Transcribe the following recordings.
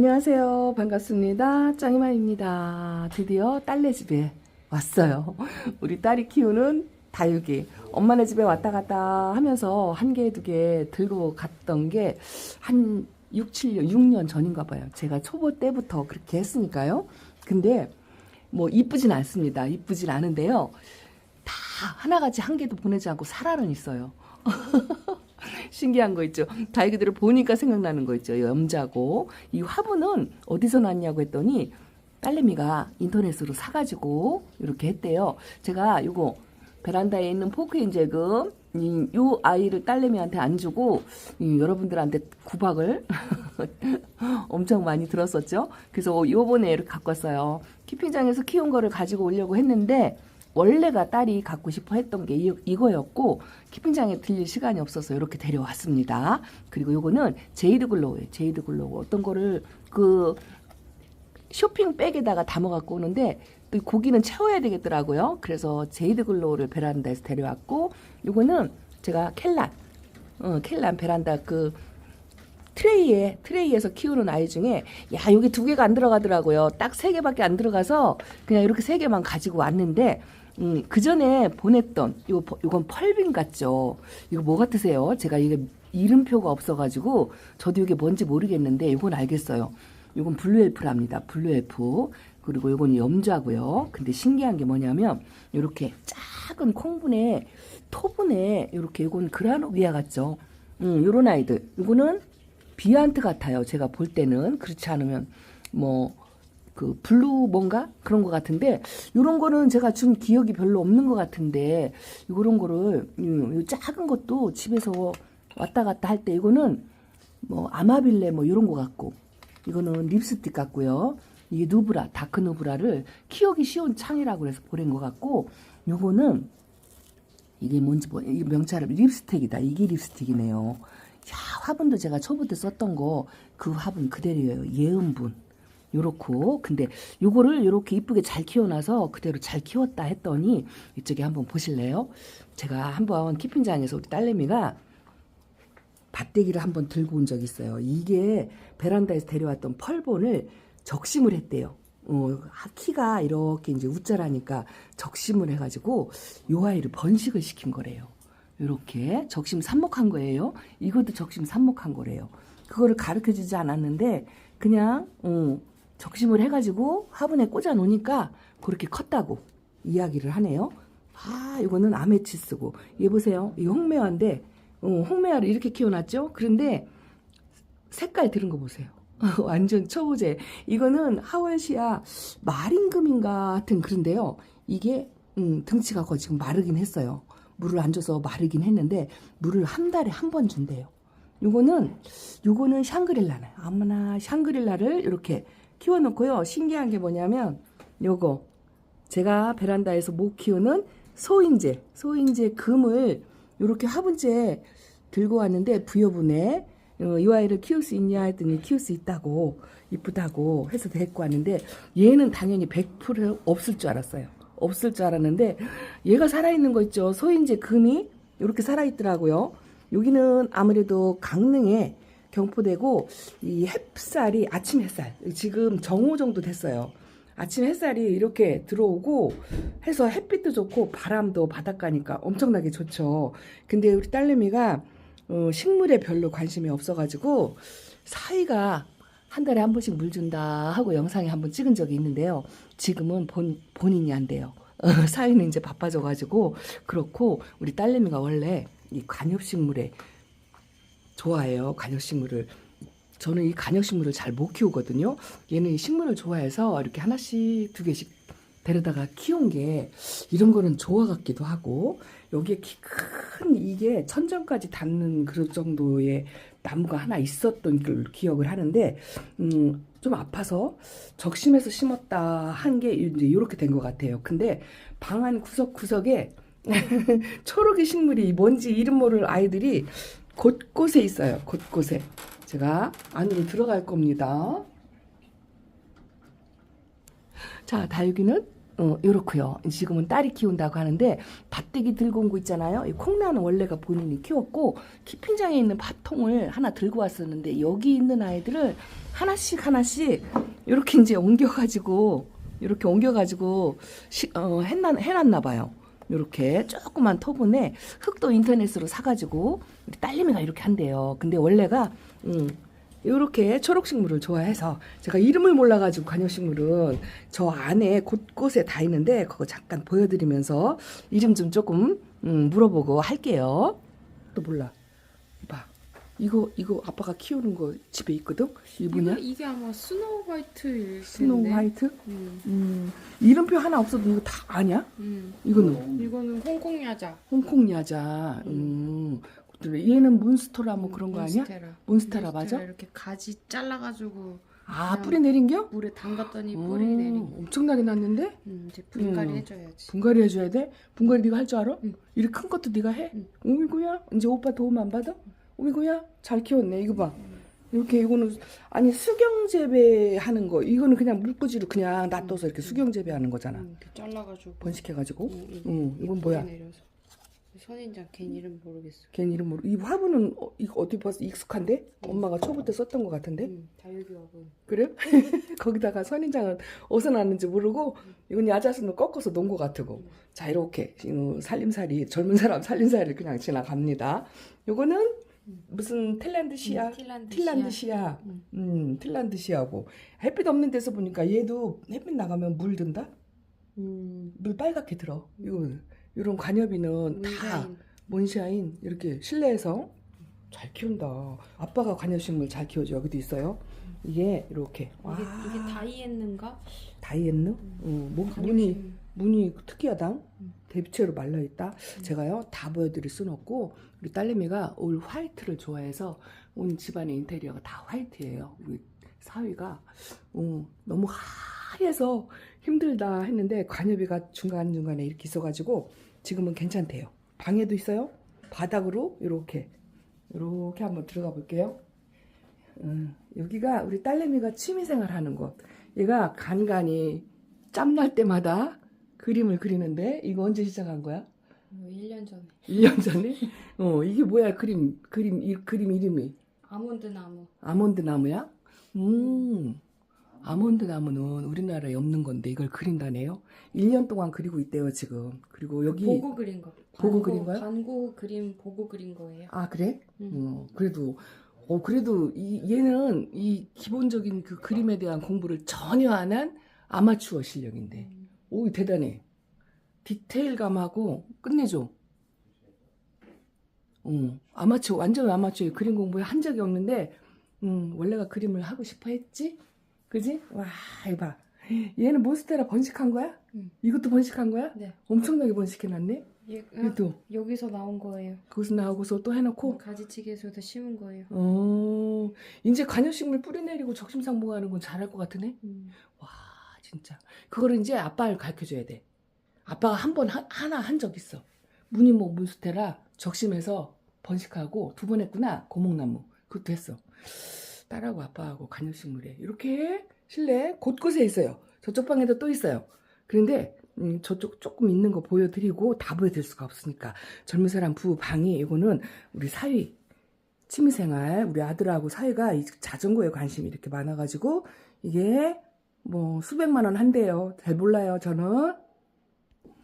안녕하세요. 반갑습니다. 짱이마입니다. 드디어 딸네 집에 왔어요. 우리 딸이 키우는 다육이. 엄마네 집에 왔다 갔다 하면서 한 개, 두 개 들고 갔던 게 한 6, 7년, 6년 전인가 봐요. 제가 초보 때부터 그렇게 했으니까요. 근데 뭐 이쁘진 않습니다. 이쁘진 않은데요. 다 하나같이 한 개도 보내지 않고 살아는 있어요. 신기한 거 있죠. 다육이들을 보니까 생각나는 거 있죠. 염자고 이 화분은 어디서 났냐고 했더니 딸내미가 인터넷으로 사가지고 이렇게 했대요. 제가 요거 베란다에 있는 포크 인 제금 이, 요 아이를 딸내미한테 안 주고 이, 여러분들한테 구박을 엄청 많이 들었었죠. 그래서 요번에 이렇게 갖고 왔어요. 키핑장에서 키운 거를 가지고 오려고 했는데 원래가 딸이 갖고 싶어 했던 게 이, 이거였고 키핑장에 들릴 시간이 없어서 이렇게 데려왔습니다. 그리고 요거는 제이드 글로우예요. 제이드 글로우 어떤 거를 그 쇼핑백에다가 담아 갖고 오는데 또 고기는 채워야 되겠더라고요. 그래서 제이드 글로우를 베란다에서 데려왔고 요거는 제가 켈란 어, 켈란 베란다 그 트레이에 트레이에서 키우는 아이 중에 야 여기 두 개가 안 들어가더라고요. 딱 세 개밖에 안 들어가서 그냥 이렇게 세 개만 가지고 왔는데 음, 그 전에 보냈던 요 요건 펄빈 같죠. 이거 뭐 같으세요? 제가 이게 이름표가 없어가지고 저도 이게 뭔지 모르겠는데 이건 알겠어요. 이건 블루엘프랍니다. 블루엘프. 그리고 요건 염좌고요. 근데 신기한 게 뭐냐면 이렇게 작은 콩분에 토분에 이렇게 이건 그라노비아 같죠. 음, 요런 아이들. 이거는 비안트 같아요. 제가 볼 때는 그렇지 않으면 뭐 그 블루 뭔가 그런 것 같은데 요런 거는 제가 준 기억이 별로 없는 것 같은데 요런 거를 음, 요 작은 것도 집에서 왔다 갔다 할 때 이거는 뭐 아마빌레 뭐 요런 거 같고 이거는 립스틱 같고요. 이게 누브라 다크 누브라를 키우기 쉬운 창이라고 그래서 보낸 것 같고 요거는 이게 뭔지 뭐 이게 명찰을 립스틱이다. 이게 립스틱이네요. 야, 화분도 제가 때 썼던 거 그 화분 그대로예요. 예은분. 요렇고 근데 요거를 요렇게 이쁘게 잘 키워놔서 그대로 잘 키웠다 했더니 이쪽에 한번 보실래요? 제가 한번 키핑장에서 우리 딸내미가 밭대기를 한번 들고 온 적이 있어요. 이게 베란다에서 데려왔던 펄본을 적심을 했대요. 어, 키가 이렇게 이제 웃자라니까 적심을 해가지고 요 아이를 번식을 시킨 거래요. 요렇게 적심 삽목한 거예요. 이것도 적심 삽목한 거래요. 그거를 가르쳐 주지 않았는데 그냥 어, 적심을 해가지고 화분에 꽂아 놓으니까 그렇게 컸다고 이야기를 하네요. 아, 이거는 아메치스고 얘 보세요. 이 홍매화인데 어, 홍매화를 이렇게 키워놨죠. 그런데 색깔 들은 거 보세요. 완전 초보제. 이거는 하월시아 마린금인가 같은 그런데요. 이게 음, 등치가 거의 지금 마르긴 했어요. 물을 안 줘서 마르긴 했는데 물을 한 달에 한 번 준대요. 요거는 요거는 샹그릴라네. 아무나 샹그릴라를 이렇게 키워놓고요. 신기한 게 뭐냐면 요거 제가 베란다에서 못 키우는 소인재 소인재 금을 요렇게 화분째 들고 왔는데 부여분에 어, 이 아이를 키울 수 있냐 했더니 키울 수 있다고 이쁘다고 해서 데리고 왔는데 얘는 당연히 100% 없을 줄 알았어요. 없을 줄 알았는데 얘가 살아있는 거 있죠. 소인재 금이 이렇게 살아있더라고요. 여기는 아무래도 강릉에 경포대고 이 햇살이 아침 햇살 지금 정오 정도 됐어요. 아침 햇살이 이렇게 들어오고 해서 햇빛도 좋고 바람도 바닷가니까 엄청나게 좋죠. 근데 우리 딸내미가 어, 식물에 별로 관심이 없어가지고 사이가 한 달에 한 번씩 물 준다 하고 영상에 한 번 찍은 적이 있는데요. 지금은 본, 본인이 안 돼요. 어, 사이는 이제 바빠져가지고 그렇고 우리 딸내미가 원래 이 관엽식물에 좋아해요. 관엽식물을 저는 이 관엽식물을 잘 못 키우거든요. 얘는 이 식물을 좋아해서 이렇게 하나씩 두 개씩 데려다가 키운 게 이런 거는 좋아 같기도 하고 여기에 키 큰 이게 천정까지 닿는 그런 정도의 나무가 하나 있었던 걸 기억을 하는데 음, 좀 아파서 적심해서 심었다 한 게 이제 이렇게 된 것 같아요. 근데 방 안 구석구석에 초록의 식물이 뭔지 이름 모를 아이들이 곳곳에 있어요. 곳곳에. 제가 안으로 들어갈 겁니다. 자, 다육이는 어, 요렇고요. 지금은 딸이 키운다고 하는데 밭대기 들고 온 거 있잖아요. 이 콩나는 원래가 본인이 키웠고 키핑장에 있는 밭통을 하나 들고 왔었는데 여기 있는 아이들을 하나씩 하나씩 이렇게 이제 옮겨가지고 이렇게 옮겨가지고 시, 어, 해놨, 해놨나 봐요. 이렇게 조그만 토분에 흙도 인터넷으로 사가지고 우리 딸내미가 이렇게 한대요. 근데 원래가 음, 이렇게 초록식물을 좋아해서 제가 이름을 몰라가지고 관엽식물은 저 안에 곳곳에 다 있는데 그거 잠깐 보여드리면서 이름 좀 조금 음, 물어보고 할게요. 또 몰라. 봐. 이거 이거 아빠가 키우는 거 집에 있거든. 이 뭐냐? 이게 아마 스노우 화이트일 텐데. 스노우 화이트. 음, 음, 이름표 하나 없어도 이거 다 아냐? 음. 이거는 이거는 홍콩 야자. 홍콩 야자. 음. 얘는 몬스터라 뭐 그런 거 아니야? 몬스테라. 몬스테라 맞아? 이렇게 가지 잘라가지고 아 뿌리 내린겨? 물에 담갔더니 뿌리 음, 내린. 엄청나게 났는데? 음, 이제 분갈이 음. 해줘야지. 분갈이 해줘야 돼? 분갈이 네가 할 줄 알아? 응. 이렇게 큰 것도 네가 해? 응. 오미구야? 이제 오빠 도움 안 받아? 오미구야? 잘 키웠네 이거 봐 이렇게 이거는 아니 수경 재배하는 거 이거는 그냥 물꽂이로 그냥 놔둬서 이렇게 수경 재배하는 거잖아 음, 이렇게 잘라가지고. 번식해가지고 음, 음. 응 이건 뭐야? 내려서. 선인장 걔 이름 모르겠어. 걔 이름 모르 이 화분은 어, 이거 어디 봐서 익숙한데? 엄마가 초부터 썼던 것 같은데? 음, 다육이하고. 그래? 거기다가 선인장은 어디서 났는지 모르고 이건 야자수는 꺾어서 놓은 것 같고 자 이렇게 어, 살림살이 젊은 사람 살림살이를 그냥 지나갑니다 요거는 무슨 틸란드 틸란드시아. 음. 음 틸란드시아고. 햇빛 없는 데서 보니까 얘도 햇빛 나가면 물 든다? 음, 물 빨갛게 들어. 이거 이런 관엽이는 다 문샤인. 몬샤인 이렇게 실내에서 잘 키운다. 아빠가 관엽식물 잘 키워줘. 여기도 있어요. 이게 이렇게. 와 이게, 이게 다이앤는가? 다이앤느? 어, 뭐, 무늬 무늬 특이하다. 음. 대비체로 말려 있다. 제가요 다 보여드릴 수는 없고 우리 딸내미가 올 화이트를 좋아해서 온 집안의 인테리어가 다 화이트예요. 우리 사위가 어, 너무 하얘서 힘들다 했는데 관여비가 중간 중간에 이렇게 있어가지고 지금은 괜찮대요. 방에도 있어요. 바닥으로 이렇게 이렇게 한번 들어가 볼게요. 음, 여기가 우리 딸내미가 취미생활 하는 곳. 얘가 간간히 짬날 때마다 그림을 그리는데 이거 언제 시작한 거야? 뭐 1년 전에. 1년 전에? 어, 이게 뭐야? 그림 그림 이, 그림 이름이 아몬드 나무. 아몬드 나무야? 음. 아몬드 나무는 우리나라에 없는 건데 이걸 그린다네요. 1년 동안 그리고 있대요, 지금. 그리고 여기 보고 그린 거. 보고 그린 거야? 반고 그림 보고 그린 거예요. 아, 그래? 음. 어, 그래도 어 그래도 이 얘는 이 기본적인 그 그림에 대한 공부를 전혀 안 한 아마추어 실력인데. 음. 오, 대단해. 디테일감하고 끝내줘. 어, 아마추어, 완전 아마추어 그림 공부에 한 적이 없는데, 음, 원래가 그림을 하고 싶어 했지? 그지? 와, 이거 봐. 얘는 몬스테라 번식한 거야? 음. 이것도 번식한 거야? 네. 엄청나게 번식해놨네? 얘, 아, 이것도 여기서 나온 거예요. 거기서 나오고서 또 해놓고, 가지치기에서도 심은 거예요. 어, 이제 관여식물 뿌리 내리고 적심상봉하는 건 잘할 것 같으네? 음. 와 진짜. 그거를 이제 아빠를 가르쳐 줘야 돼. 아빠가 한 번 하나 한 적 있어. 무늬목 문스테라 적심해서 번식하고 두 번 했구나 고목나무. 그것도 했어. 딸하고 아빠하고 관엽식물에 이렇게 실내 곳곳에 있어요. 저쪽 방에도 또 있어요. 그런데 음, 저쪽 조금 있는 거 보여드리고 다 보여드릴 수가 없으니까 젊은 사람 부 방이 이거는 우리 사위 취미생활 우리 아들하고 사위가 이 자전거에 관심이 이렇게 많아가지고 이게 뭐 수백만 원 한대요. 잘 몰라요. 저는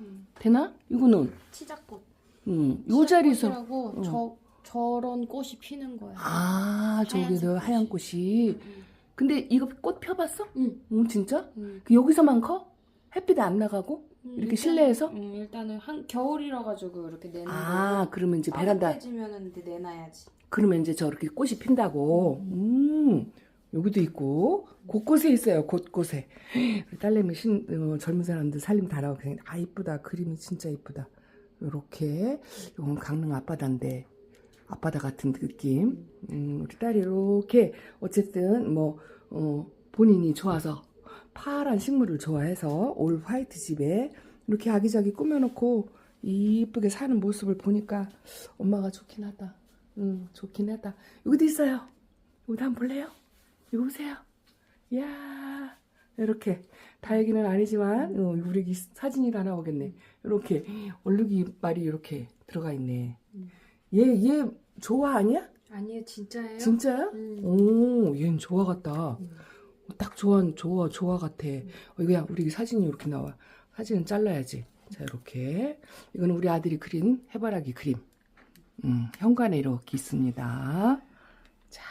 음. 되나? 이거는 치자꽃. 음, 요 자리에서 치자꽃이라고 어. 저 저런 꽃이 피는 거야. 아 하얀색 하얀 꽃이 음. 근데 이거 꽃 펴봤어? 응. 응 진짜? 음. 그 여기서만 커? 햇빛 안 나가고? 음, 이렇게 일단- 실내에서? 음, 일단은 한 겨울이라 가지고 이렇게 내는 아 그러면 이제 베란다 이제 내놔야지. 그러면 이제 저렇게 꽃이 핀다고. 음, 여기도 있고, 곳곳에 있어요, 곳곳에. 딸내미 신, 어, 젊은 사람들 살림 다라고 그냥, 아, 이쁘다. 그림이 진짜 이쁘다. 요렇게. 이건 강릉 앞바다인데, 앞바다 같은 느낌. 음, 우리 딸이 이렇게, 어쨌든, 뭐, 어, 본인이 좋아서, 파란 식물을 좋아해서, 올 화이트 집에, 이렇게 아기자기 꾸며놓고, 이쁘게 사는 모습을 보니까, 엄마가 좋긴 하다. 응, 좋긴 하다. 여기도 있어요. 여기도 한번 볼래요? 이거 보세요. 이야, 이렇게 다육이는 아니지만 어, 우리 이 사진이 하나 오겠네. 이렇게 얼룩이 말이 이렇게 들어가 있네. 음. 얘얘 조화 아니야? 아니에요, 진짜예요? 진짜야? 음. 오, 얘는 조화 같다. 음. 딱 좋아, 좋아, 조화 같아. 어, 이거야, 우리 사진이 이렇게 나와. 사진은 잘라야지. 자, 이렇게. 이거는 우리 아들이 그린 해바라기 그림. 음, 현관에 이렇게 있습니다. 자.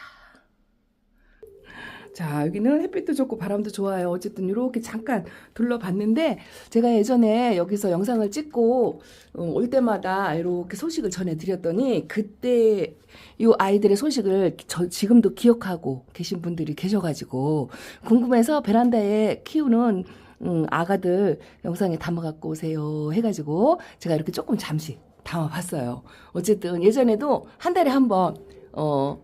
자, 여기는 햇빛도 좋고 바람도 좋아요. 어쨌든 이렇게 잠깐 둘러봤는데, 제가 예전에 여기서 영상을 찍고, 어, 올 때마다 이렇게 소식을 전해드렸더니, 그때 이 아이들의 소식을 저 지금도 기억하고 계신 분들이 계셔가지고, 궁금해서 베란다에 키우는 음, 아가들 영상에 담아갖고 오세요 해가지고, 제가 이렇게 조금 잠시 담아봤어요. 어쨌든 예전에도 한 달에 한 번, 어,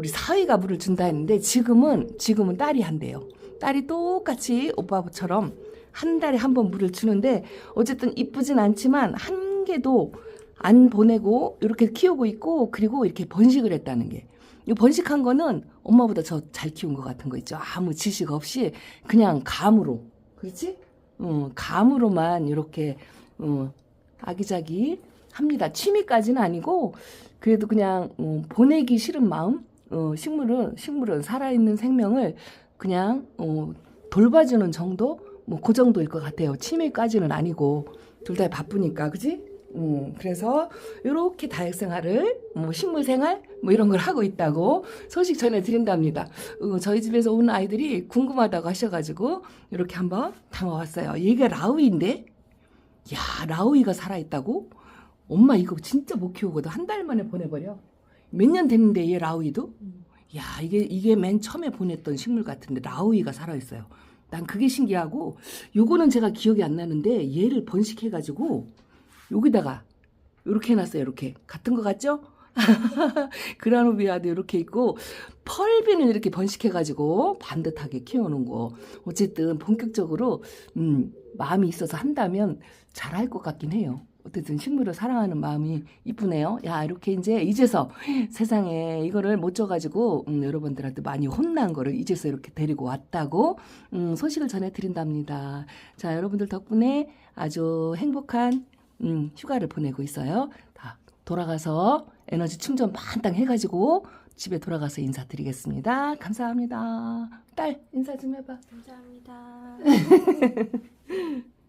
우리 사위가 물을 준다 했는데 지금은 지금은 딸이 한대요. 딸이 똑같이 오빠처럼 한 달에 한 번 물을 주는데 어쨌든 이쁘진 않지만 한 개도 안 보내고 이렇게 키우고 있고 그리고 이렇게 번식을 했다는 게. 이 번식한 거는 엄마보다 저 잘 키운 것 같은 거 있죠. 아무 지식 없이 그냥 감으로. 그렇지? 어, 감으로만 이렇게 어, 아기자기 합니다. 취미까지는 아니고 그래도 그냥 어, 보내기 싫은 마음. 어, 식물은 식물은 살아있는 생명을 그냥 어, 돌봐주는 정도 뭐 그 정도일 것 같아요. 취미까지는 아니고 둘 다 바쁘니까 그지? 음, 그래서 이렇게 다육 생활을 뭐 식물 생활 뭐 이런 걸 하고 있다고 소식 전해 드린답니다. 어, 저희 집에서 온 아이들이 궁금하다고 하셔가지고 이렇게 한번 담아왔어요. 얘가 라우이인데, 야 라우이가 살아 있다고? 엄마 이거 진짜 못 키우거든 한 달 만에 보내버려. 몇 년 됐는데 얘 라우이도? 음. 야 이게 이게 맨 처음에 보냈던 식물 같은데 라우이가 살아 있어요. 난 그게 신기하고 요거는 제가 기억이 안 나는데 얘를 번식해 가지고 여기다가 이렇게 해놨어요. 이렇게 같은 거 같죠? 그라노비아도 이렇게 있고 펄빈을 이렇게 번식해가지고 반듯하게 키워놓은 거. 어쨌든 본격적으로 음, 마음이 있어서 한다면 잘할 것 같긴 해요. 어쨌든 식물을 사랑하는 마음이 이쁘네요. 야 이렇게 이제 이제서 세상에 이거를 못 줘가지고 음, 여러분들한테 많이 혼난 거를 이제서 이렇게 데리고 왔다고 음, 소식을 전해드린답니다. 자 여러분들 덕분에 아주 행복한 음, 휴가를 보내고 있어요. 다 돌아가서 에너지 충전 만땅 해가지고 집에 돌아가서 인사드리겠습니다. 감사합니다. 딸 인사 좀 해봐. 감사합니다.